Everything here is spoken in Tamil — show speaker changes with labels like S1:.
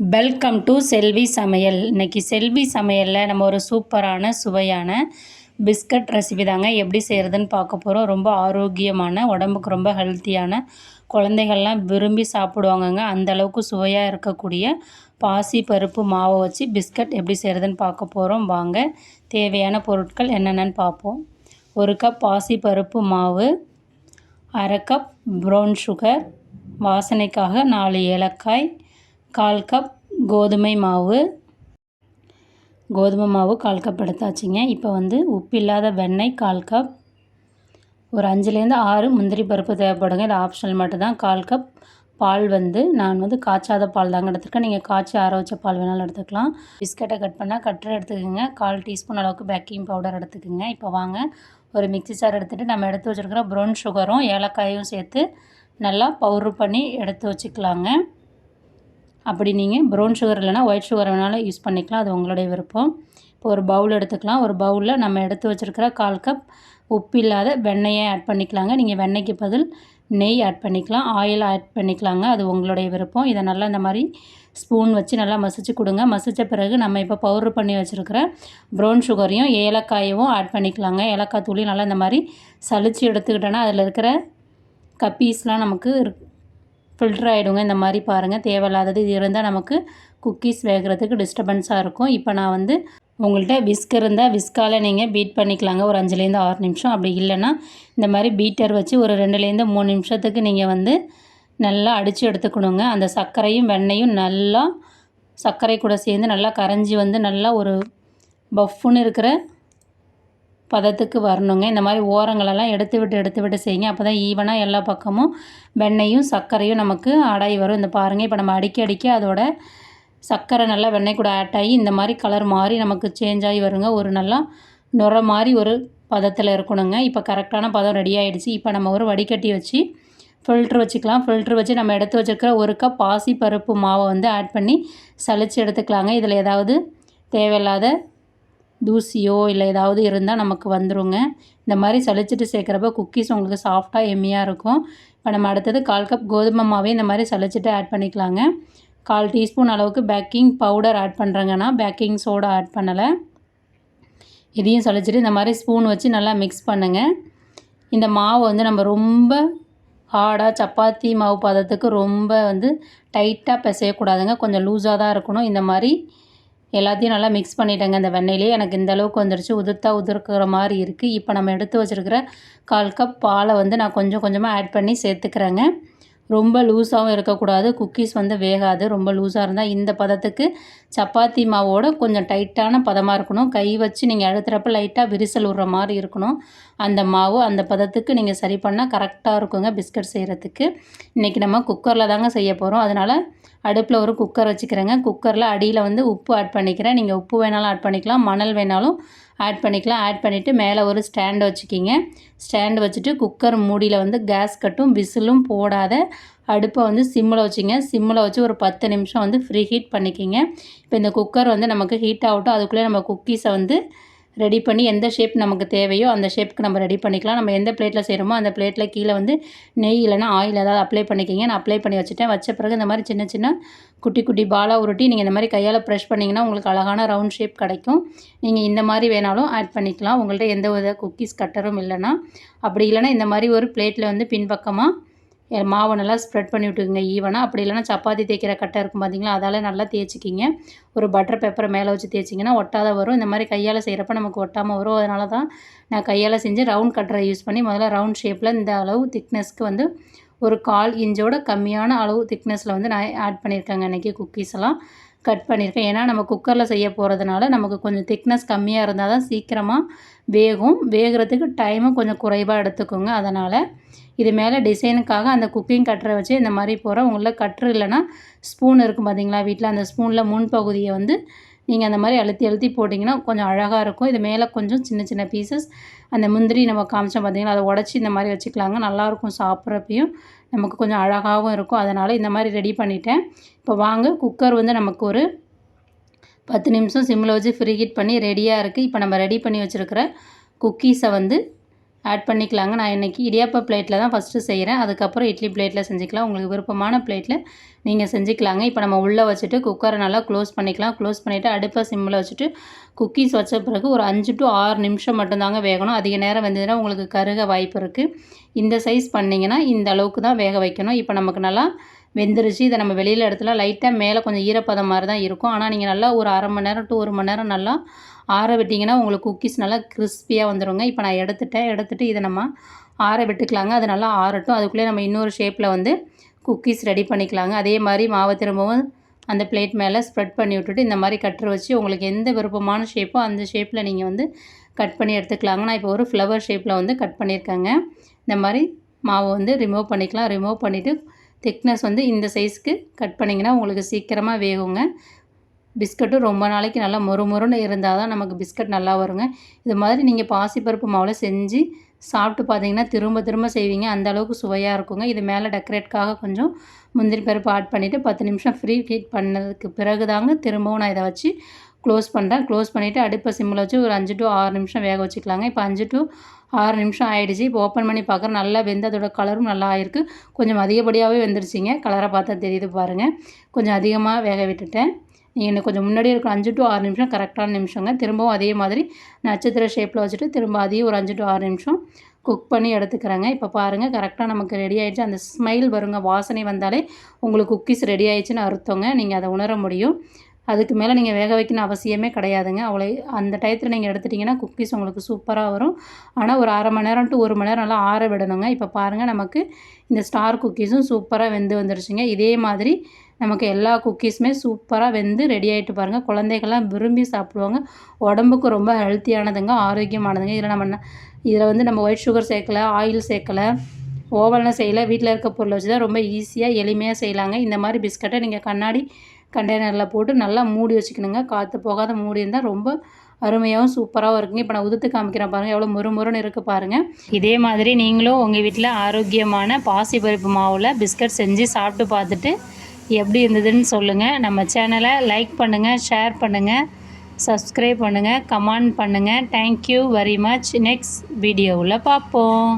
S1: வெல்கம் டு செல்வி சமையல் இன்னைக்கு செல்வி சமையலில் நம்ம ஒரு சூப்பரான சுவையான பிஸ்கட் ரெசிபி தாங்க எப்படி செய்கிறதுன்னு பார்க்க போகிறோம் ரொம்ப ஆரோக்கியமான உடம்புக்கு ரொம்ப ஹெல்த்தியான குழந்தைகள்லாம் விரும்பி சாப்பிடுவாங்கங்க. அந்த அளவுக்கு சுவையாக இருக்கக்கூடிய பாசி பருப்பு மாவை வச்சு பிஸ்கட் எப்படி செய்கிறதுன்னு பார்க்க போகிறோம் வாங்க தேவையான பொருட்கள் என்னென்னு பார்ப்போம். ஒரு கப் பாசி பருப்பு மாவு அரை கப் ப்ரௌன் சுகர் வாசனைக்காக நாலு ஏலக்காய் கால் கப் கோதுமை மாவு. கோதுமை மாவு கால் கப் எடுத்தாச்சுங்க. இப்போ வந்து உப்பு இல்லாத வெண்ணெய் கால் கப். ஒரு அஞ்சுலேருந்து ஆறு முந்திரி பருப்பு தேவைப்படுங்க. இது ஆப்ஷனல் மட்டும்தான். கால் கப் பால் வந்து நான் வந்து காய்ச்சாத பால் தாங்க எடுத்துருக்கேன். நீங்கள் காய்ச்சி ஆற வச்ச பால் வேணாலும் எடுத்துக்கலாம். பிஸ்கட்டை கட் பண்ணால் கட்டரை எடுத்துக்கோங்க. கால் டீஸ்பூன் அளவுக்கு பேக்கிங் பவுடர் எடுத்துக்கோங்க. இப்போ வாங்க. ஒரு மிக்சி சார் எடுத்துகிட்டு நம்ம எடுத்து வச்சுருக்கிற ப்ரௌன் சுகரும் ஏலக்காயும் சேர்த்து நல்லா பவுட்ரு பண்ணி எடுத்து வச்சுக்கலாங்க. அப்படி நீங்கள் ப்ரௌன் சுகர் இல்லைனா ஒயிட் சுகர் வேணாலும் யூஸ் பண்ணிக்கலாம். அது உங்களுடைய விருப்பம். இப்போ ஒரு பவுல் எடுத்துக்கலாம். ஒரு பவுலில் நம்ம எடுத்து வச்சுருக்கிற கால் கப் உப்பு இல்லாத வெண்ணெயை ஆட் பண்ணிக்கலாங்க. நீங்கள் வெண்ணெய்க்கு பதில் நெய் ஆட் பண்ணிக்கலாம். ஆயில் ஆட் பண்ணிக்கலாங்க. அது உங்களுடைய விருப்பம். இதை நல்லா இந்த மாதிரி ஸ்பூன் வச்சு நல்லா மசிச்சு கொடுங்க. மசித்த பிறகு நம்ம இப்போ பவுட்ரு பண்ணி வச்சுருக்கிற ப்ரௌன் சுகரையும் ஏலக்காயவும் ஆட் பண்ணிக்கலாங்க. ஏலக்காய் தூளியும் நல்லா இந்த மாதிரி சளிச்சு எடுத்துக்கிட்டோன்னா அதில் இருக்கிற கப்பீஸ்லாம் நமக்கு ஃபில்டர் ஆகிடுங்க இந்த மாதிரி பாருங்கள் தேவையில்லாதது இது இருந்தால் நமக்கு குக்கீஸ் வேகிறதுக்கு டிஸ்டர்பன்ஸாக இருக்கும். இப்போ நான் வந்து உங்கள்கிட்ட விஸ்க் இருந்தால் விஸ்கால் நீங்கள் பீட் பண்ணிக்கலாங்க. ஒரு அஞ்சுலேருந்து ஆறு நிமிஷம். அப்படி இல்லைன்னா இந்த மாதிரி பீட்டர் வச்சு ஒரு ரெண்டுலேருந்து மூணு நிமிஷத்துக்கு நீங்கள் வந்து நல்லா அடித்து எடுத்துக்கணுங்க. அந்த சர்க்கரையும் வெண்ணையும் நல்லா சர்க்கரை கூட சேர்ந்து நல்லா கரைஞ்சி வந்து நல்லா ஒரு பஃப்புன்னு இருக்கிற பதத்துக்கு வரணுங்க. இந்த மாதிரி ஓரங்களெல்லாம் எடுத்து விட்டு எடுத்து விட்டு செய்யுங்க. அப்போ தான் ஈவனாக எல்லா பக்கமும் வெண்ணையும் சர்க்கரையும் நமக்கு ஆடாய் வரும். இந்த பாருங்கள் இப்போ நம்ம அடிக்க அடிக்க அதோட சர்க்கரை நல்லா வெண்ணெய் கூட ஆட் ஆகி இந்த மாதிரி கலர் மாறி நமக்கு சேஞ்ச் ஆகி வருங்க. ஒரு நல்லா நுர மாதிரி ஒரு பதத்தில் இருக்கணுங்க. இப்போ கரெக்டான பதம் ரெடி ஆகிடுச்சு இப்போ நம்ம ஒரு வடிகட்டி வச்சு ஃபில்ட்ரு வச்சுக்கலாம். ஃபில்ட்ரு வச்சு நம்ம எடுத்து வச்சுருக்கிற ஒரு கப் பாசி பருப்பு மாவை வந்து ஆட் பண்ணி சளிச்சு எடுத்துக்கலாங்க. இதில் ஏதாவது தேவையில்லாத தூசியோ இல்லை ஏதாவது இருந்தால் நமக்கு வந்துடுங்க இந்த மாதிரி சளிச்சிட்டு சேர்க்குறப்ப குக்கீஸ் உங்களுக்கு சாஃப்டாக எம்மியாக இருக்கும். இப்போ நம்ம அடுத்தது கால் கப் கோதுமை மாவே இந்த மாதிரி சளிச்சிட்டு ஆட் பண்ணிக்கலாங்க. கால் டீஸ்பூன் அளவுக்கு பேக்கிங் பவுடர் ஆட் பண்ணுறேங்கன்னா பேக்கிங் சோடா ஆட் பண்ணலை. இதையும் சளிச்சிட்டு இந்த மாதிரி ஸ்பூன் வச்சு நல்லா மிக்ஸ் பண்ணுங்கள் இந்த மாவு வந்து நம்ம ரொம்ப ஹார்டாக சப்பாத்தி மாவு பதத்துக்கு ரொம்ப வந்து டைட்டாக பிசையக்கூடாதுங்க. கொஞ்சம் லூஸாக தான் இருக்கணும். இந்த மாதிரி எல்லாத்தையும் நல்லா மிக்ஸ் பண்ணிட்டேங்க. இந்த வெண்ணெயிலே எனக்கு இந்த அளவுக்கு வந்துருச்சு. உதிர்த்தா உதிர்க்கிற மாதிரி இருக்குது இப்போ நம்ம எடுத்து வச்சுருக்கிற கால் கப் பாலை வந்து நான் கொஞ்சம் கொஞ்சமாக ஆட் பண்ணி சேர்த்துக்கிறேங்க. ரொம்ப லூஸாகவும் இருக்கக்கூடாது. குக்கீஸ் வந்து வேகாது. ரொம்ப லூஸாக இருந்தால் இந்த பதத்துக்கு சப்பாத்தி மாவோட கொஞ்சம் டைட்டான பதமாக இருக்கணும். கை வச்சு நீங்கள் அழுத்துறப்ப லைட்டாக விரிசல் விடுற மாதிரி இருக்கணும். அந்த மாவு அந்த பதத்துக்கு நீங்கள் சரி பண்ணால் கரெக்டாக இருக்குங்க பிஸ்கட் செய்கிறதுக்கு இன்றைக்கி நம்ம குக்கரில் தாங்க செய்ய போகிறோம் அதனால் அடுப்பில் ஒரு குக்கர் வச்சுக்கிறேங்க. குக்கரில் அடியில் வந்து உப்பு ஆட் பண்ணிக்கிறேன். நீங்கள் உப்பு வேணாலும் ஆட் பண்ணிக்கலாம். மணல் வேணாலும் ஆட் பண்ணிக்கலாம். ஆட் பண்ணிவிட்டு மேலே ஒரு ஸ்டாண்டு வச்சுக்கிங்க. ஸ்டாண்டு வச்சுட்டு குக்கர் மூடியில் வந்து கேஸ் கட்டும் விசிலும் போடாத. அடுப்பை வந்து சிம்மில் வச்சுங்க. சிம்மில் வச்சு ஒரு பத்து நிமிஷம் வந்து ஃப்ரீ ஹீட் பண்ணிக்கிங்க. இப்போ இந்த குக்கர் வந்து நமக்கு ஹீட் ஆகட்டும். அதுக்குள்ளே நம்ம குக்கீஸை வந்து ரெடி பண்ணி எந்த ஷேப் நமக்கு தேவையோ அந்த ஷேப்புக்கு நம்ம ரெடி பண்ணிக்கலாம். நம்ம எந்த பிளேட்டில் செய்கிறோமோ அந்த பிளேட்டில் கீழே வந்து நெய் இல்லைனா ஆயில் ஏதாவது அப்ளை பண்ணிக்கிங்க. நான் அப்ளை பண்ணி வச்சுட்டேன். வச்ச பிறகு இந்த மாதிரி சின்ன சின்ன குட்டி குட்டி பாலாக உருட்டி நீங்கள் இந்த மாதிரி கையால் ப்ரெஷ் பண்ணிங்கன்னா உங்களுக்கு அழகான ரவுண்ட் ஷேப் கிடைக்கும். நீங்கள் இந்த மாதிரி வேணாலும் ஆட் பண்ணிக்கலாம். உங்கள்கிட்ட எந்த வித குக்கீஸ் கட்டரும் இல்லைனா அப்படி இல்லைனா இந்த மாதிரி ஒரு பிளேட்டில் வந்து பின்பக்கமாக மாவை நல்லா ஸ்ப்ரெட் பண்ணி விட்டுக்குங்க. ஈவனாக அப்படி இல்லைனா சப்பாத்தி தேய்க்கிற கட்டை இருக்கும் பார்த்தீங்களா அதால் நல்லா தேய்ச்சிக்கிங்க. ஒரு பட்டர் பேப்பரை மேலே வச்சு தேய்ச்சிங்கன்னா ஒட்டாத வரும். இந்த மாதிரி கையால் செய்கிறப்ப நமக்கு ஒட்டாமல் வரும். அதனால தான் நான் கையால் செஞ்சு ரவுண்ட் கட்டரை யூஸ் பண்ணி முதல்ல ரவுண்ட் ஷேப்பில் இந்த அளவு திக்னஸ்க்கு வந்து ஒரு கால் இன்ச்சோட கம்மியான அளவு திக்னஸில் வந்து நான் ஆட் பண்ணியிருக்கேங்க. இன்றைக்கி குக்கீஸ் எல்லாம். கட் பண்ணியிருக்கேன். ஏன்னா நம்ம குக்கரில் செய்ய போகிறதுனால நமக்கு கொஞ்சம் திக்னஸ் கம்மியாக இருந்தால் தான் சீக்கிரமாக வேகும். வேகிறதுக்கு டைமும் கொஞ்சம் குறைவாக எடுத்துக்கோங்க. அதனால் இது மேலே டிசைனுக்காக அந்த குக்கிங் கட்டரை வச்சு இந்த மாதிரி போகிறோம் உங்களில் கட்ரு இல்லைனா ஸ்பூன் இருக்கும் பார்த்தீங்களா வீட்டில் அந்த ஸ்பூனில் முன்பகுதியை வந்து நீங்கள் அந்த மாதிரி அழுத்தி அழுத்தி போட்டிங்கன்னா கொஞ்சம் அழகாக இருக்கும். இது மேலே கொஞ்சம் சின்ன சின்ன பீசஸ் அந்த முந்திரி நம்ம காமிச்சோம் பார்த்திங்கன்னா அதை உடச்சி இந்த மாதிரி வச்சுக்கலாங்க. நல்லாயிருக்கும் சாப்பிட்றப்பையும். நமக்கு கொஞ்சம் அழகாகவும் இருக்கும். அதனால் இந்த மாதிரி ரெடி பண்ணிட்டேன். இப்போ வாங்க குக்கர் வந்து நமக்கு ஒரு பத்து நிமிஷம் சிம்மில் வச்சு ஃப்ரீ ஹீட் பண்ணி ரெடியாக இருக்குது இப்போ நம்ம ரெடி பண்ணி வச்சுருக்கிற குக்கீஸை வந்து ஆட் பண்ணிக்கலாங்க. நான் இன்றைக்கி இடியாப்ப பிளேட்டில் தான் ஃபஸ்ட்டு செய்கிறேன் அதுக்கப்புறம் இட்லி பிளேட்டில் செஞ்சுக்கலாம். உங்களுக்கு விருப்பமான பிளேட்டில் நீங்கள் செஞ்சுக்கலாங்க. இப்போ நம்ம உள்ளே வச்சுட்டு குக்கரை நல்லா க்ளோஸ் பண்ணிக்கலாம். க்ளோஸ் பண்ணிவிட்டு அடுப்பை சிம்மில் வச்சுட்டு குக்கீஸ் வச்ச பிறகு ஒரு அஞ்சு டு ஆறு நிமிஷம் மட்டும்தாங்க வேகணும். அதிக நேரம் வந்ததுன்னா உங்களுக்கு கருக வாய்ப்பு இருக்குது இந்த சைஸ் பண்ணிங்கன்னா இந்த அளவுக்கு தான் வேக வைக்கணும். இப்போ நமக்கு நல்லா வெந்துருச்சு. இதை நம்ம வெளியில் இடத்துல லைட்டாக மேலே கொஞ்சம் ஈரப்பதம் மாதிரி தான் இருக்கும். ஆனால் நீங்கள் நல்லா ஒரு அரை மணி நேரம் டூ ஒரு மணி நேரம் நல்லா ஆற விட்டிங்கன்னா உங்களுக்கு குக்கீஸ் நல்லா கிறிஸ்பியாக வந்துடுங்க இப்போ நான் எடுத்துட்டேன். எடுத்துகிட்டு இதை நம்ம ஆற விட்டுக்கலாங்க. அது நல்லா ஆறட்டும். அதுக்குள்ளே நம்ம இன்னொரு ஷேப்பில் வந்து குக்கீஸ் ரெடி பண்ணிக்கலாங்க. அதே மாதிரி மாவை திரும்பவும் அந்த பிளேட் மேலே ஸ்ப்ரெட் பண்ணி விட்டுட்டு இந்த மாதிரி கட்டுற வச்சு உங்களுக்கு எந்த விருப்பமான ஷேப்போ அந்த ஷேப்பில் நீங்கள் வந்து கட் பண்ணி எடுத்துக்கலாங்க. நான் இப்போ ஒரு ஃப்ளவர் ஷேப்பில் வந்து கட் பண்ணியிருக்கேங்க. இந்த மாதிரி மாவை வந்து ரிமூவ் பண்ணிக்கலாம். ரிமூவ் பண்ணிவிட்டு திக்னஸ் வந்து இந்த சைஸ்க்கு கட் பண்ணிங்கன்னா உங்களுக்கு சீக்கிரமாக வேகுங்க. பிஸ்கட்டும் ரொம்ப நாளைக்கு நல்லா மொறு மொறுன்னு இருந்தால் தான் நமக்கு பிஸ்கட் நல்லா வருங்க. இது மாதிரி நீங்கள் பாசிப்பருப்பு மாவில் செஞ்சு சாப்பிட்டு பார்த்தீங்கன்னா திரும்ப திரும்ப செய்வீங்க. அந்த அளவுக்கு சுவையாக இருக்குங்க. இது மேலே டெக்கரேட்காக கொஞ்சம் முந்திரி பருப்பு ஆட் பண்ணிவிட்டு பத்து நிமிஷம் ஃப்ரீ ஹீட் பண்ணதுக்கு பிறகு தாங்க திரும்பவும் நான் இதை வச்சு க்ளோஸ் பண்ணுறேன் க்ளோஸ் பண்ணிவிட்டு அடுப்பை சிம்மில் வச்சு ஒரு அஞ்சு டு ஆறு நிமிஷம் வேக வச்சுக்கலாங்க. இப்போ அஞ்சு டு ஆறு நிமிஷம் ஆகிடுச்சு இப்போ ஓப்பன் பண்ணி பார்க்குறேன். நல்லா வெந்து அதோட கலரும் நல்லா ஆயிருக்கு. கொஞ்சம் அதிகப்படியாகவே வெந்துருச்சிங்க. கலரை பார்த்தா தெரியுது பாருங்கள் கொஞ்சம் அதிகமாக வேக விட்டுட்டேன். நீங்கள் இன்னும் கொஞ்சம் முன்னாடியே இருக்கும் அஞ்சு டு ஆறு நிமிஷம் கரெக்டான நிமிஷங்க. திரும்பவும் அதே மாதிரி நட்சத்திர ஷேப்பில் வச்சுட்டு திரும்ப அதையும் ஒரு அஞ்சு டு ஆறு நிமிஷம் குக் பண்ணி எடுத்துக்கிறேங்க. இப்போ பாருங்கள் கரெக்டாக நமக்கு ரெடி ஆகிடுச்சு அந்த ஸ்மைல் வருங்க. வாசனை வந்தாலே உங்களுக்கு குக்கீஸ் ரெடி ஆயிடுச்சுன்னு அர்த்தங்க. நீங்கள் அதை உணர முடியும். அதுக்கு மேலே நீங்கள் வேக வைக்கணும் அவசியமே கிடையாதுங்க. அவ்வளோ அந்த டயத்தில் நீங்கள் எடுத்துட்டிங்கன்னா குக்கீஸ் உங்களுக்கு சூப்பராக வரும். ஆனால் ஒரு அரை மணி நேரம் டு ஒரு மணி நேரம் நல்லா ஆற விடணுங்க. இப்போ பாருங்கள் நமக்கு இந்த ஸ்டார் குக்கீஸும் சூப்பராக வெந்து வந்துருச்சுங்க. இதே மாதிரி நமக்கு எல்லா குக்கீஸுமே சூப்பராக வெந்து ரெடி ஆகிட்டு பாருங்கள் குழந்தைகள்லாம் விரும்பி சாப்பிடுவாங்க. உடம்புக்கு ரொம்ப ஹெல்த்தியானதுங்க ஆரோக்கியமானதுங்க. இதில் நம்ம இதில் வந்து நம்ம ஒயிட் சுகர் சேர்க்கலை ஆயில் சேர்க்கலை ஓவனில் செய்யலை வீட்டில் இருக்க பொருளை வச்சு தான் ரொம்ப ஈஸியாக எளிமையாக செய்யலாங்க. இந்த மாதிரி பிஸ்கட்டை நீங்கள் கண்ணாடி கண்டெய்னரில் போட்டு நல்லா மூடி வச்சுக்கணுங்க. காற்று போகாத மூடி இருந்தால் ரொம்ப அருமையாகவும் சூப்பராகவும் இருக்குங்க. இப்போ நான் உதுத்து காமிக்கிறேன் பாருங்கள் எவ்வளோ முறுமுறுன்னு இருக்குது பாருங்கள் இதே மாதிரி நீங்களும் உங்கள் வீட்டில் ஆரோக்கியமான பாசிப்பருப்பு மாவில் பிஸ்கட் செஞ்சு சாப்பிட்டு பார்த்துட்டு எப்படி இருந்ததுன்னு சொல்லுங்கள் நம்ம சேனலை லைக் பண்ணுங்கள் ஷேர் பண்ணுங்கள் சப்ஸ்கிரைப் பண்ணுங்கள் கமெண்ட் பண்ணுங்கள் தேங்க்யூ வெரி மச் நெக்ஸ்ட் வீடியோவில் பார்ப்போம்.